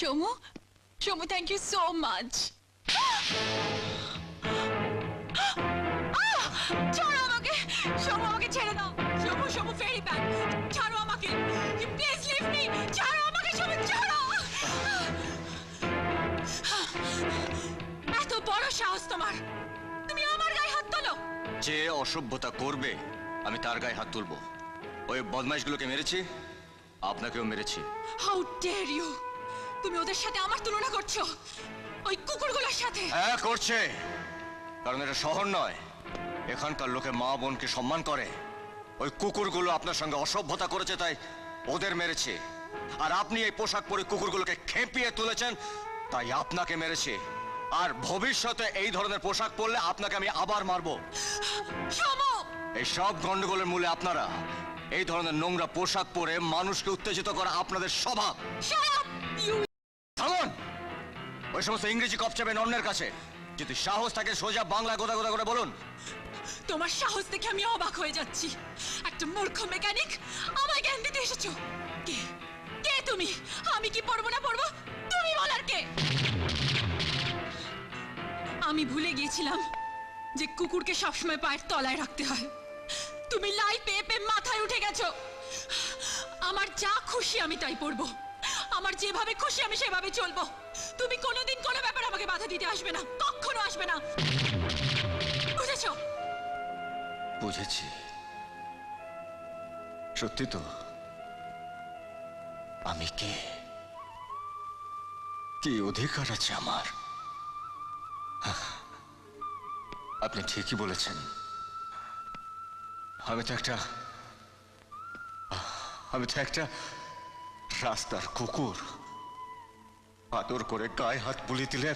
Somu Somu thank you so much ছাড়ো আমাকে সোমু আমাকে ছেড়ে দাও সোমু সোমু ফেরি ব্যাক ছাড়ো আমাকে প্লিজ লিভ মি ছাড়ো আমাকে সোমু ছাড়ো এত বড় সাহস তোমার তুমি আমার গায়ে হাত তোলো যে অসভ্যতা করবে আমি তার গায়ে হাত তুলবো ওই বদমাইশগুলোকে মেরেছি আপনাকেও মেরেছি হাউ ডেয়ার ইউ তুমি ওদের সাথে আমার তুলনা করছ। ওই কুকুরগুলোর সাথে। হ্যাঁ করছে। কারণ এটা শহর নয়। এখানকার লোকে মা বোনকে সম্মান করে। ওই কুকুরগুলো আপনার সঙ্গে অসভ্যতা করেছে তাই ওদের মেরেছে। আর আপনি এই পোশাক পরে কুকুরগুলোকে খেপিয়ে তুলেছেন তাই আপনাকে মেরেছে। আর ভবিষ্যতে এই ধরনের পোশাক পরলে আপনাকে আমি আবার মারবো। এই সব গন্ডগোলের মূলে আপনারা এই ধরনের নোংরা পোশাক পরে মানুষকে উত্তেজিত করা আপনাদের স্বভাব। ওই সমস্ত ইংরেজি কপ চাবেন অন্যের কাছে। যদি সাহস থাকে সোজা বাংলা গোদা গোদা করে বলুন। তোমার সাহস দেখে আমি অবাক হয়ে যাচ্ছি। একটা মূর্খ মেকানিক আমায় জ্ঞান দিতে এসেছ। কে? কে তুমি? আমি কি পড়ব না পড়ব? তুমি বলার কে? আমি ভুলে গিয়েছিলাম যে কুকুরকে সবসময় পায়ের তলায় রাখতে হয়। তুমি লাই পেয়ে পেয়ে মাথায় উঠে গেছো। আমার যা খুশি আমি তাই পড়ব। আমার যেভাবে খুশি, আমি সেভাবে চলবো। তুমি কোনোদিন কোনো ব্যাপার আমাকে বাধা দিতে আসবে না। কখনো আসবে না। বুঝেছ? বুঝেছি। সত্যি তো, আমি কে? কি অধিকার আছে আমার? আপনি ঠিকই বলেছেন। আমি তো একটা আমি তো একটা রাস্তার কুকুর। আদর করে গায়ে হাত বুলি দিলেন।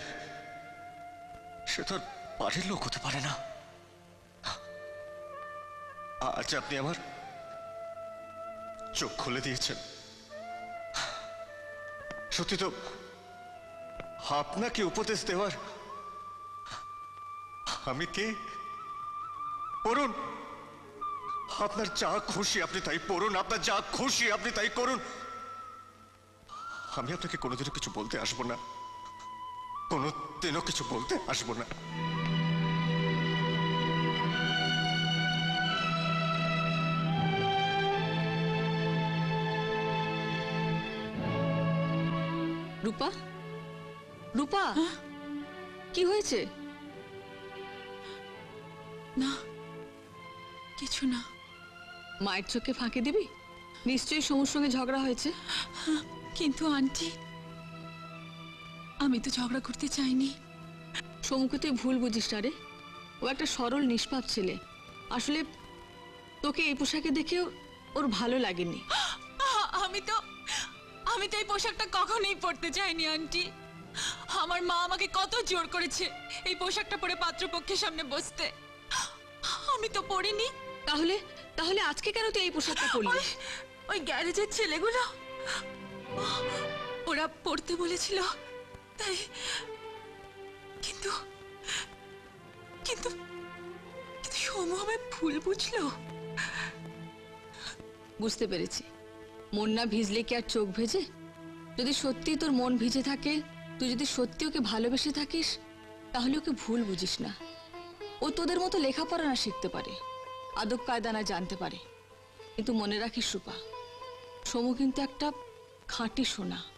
সে তো বাড়ির লোক হতে পারে না। আজ আপনি আমার চোখ খুলে দিয়েছেন। সত্যি তো আপনাকে উপদেশ দেওয়ার আমি কে? পড়ুন। আপনার যা খুশি আপনি তাই পড়ুন, আপনার যা খুশি আপনি তাই করুন। আমি আপনাকে কোনোদিনও কিছু বলতে আসব না। কোনোদিনও কিছু বলতে আসব না। রূপা? রূপা? কি হয়েছে? না কিছু না। মায়ের চোখে ফাঁকি দিবি? নিশ্চয়ই সমুর সঙ্গে ঝগড়া হয়েছে? কিন্তু আন্টি আমি তো ঝগড়া করতে চাইনি। সমুকে তুই ভুল বুঝিস না রে। ও একটা সরল নিষ্পাপ ছেলে। আসলে তোকে এই পোশাকে দেখেও ওর ভালো লাগেনি। আমি তো আমি তো এই পোশাকটা কখনোই পরতে চাইনি আন্টি। আমার মা আমাকে কত জোর করেছে এই পোশাকটা পরে পাত্রপক্ষের সামনে বসতে। আমি তো পরিনি। তাহলে তাহলে আজকে কেন তুই এই পোশাকটা পরলি? ওই ওই গ্যারেজের ছেলেগুলো। ওরা পড়তে বলেছিল, তাই কিন্তু কিন্তু কিন্তু সমু আমায় ভুল বুঝলো। বুঝতে পেরেছি। মন না ভিজলে কি আর চোখ ভেজে? যদি সত্যি তোর মন ভিজে থাকে, তুই যদি সত্যি ওকে ভালোবেসে থাকিস, তাহলে ওকে ভুল বুঝিস না। ও তোদের মতো লেখাপড়া না শিখতে পারে আদব কায়দা না জানতে পারে। কিন্তু মনে রাখিস, রূপা সমু কিন্তু একটা খাঁটি সোনা।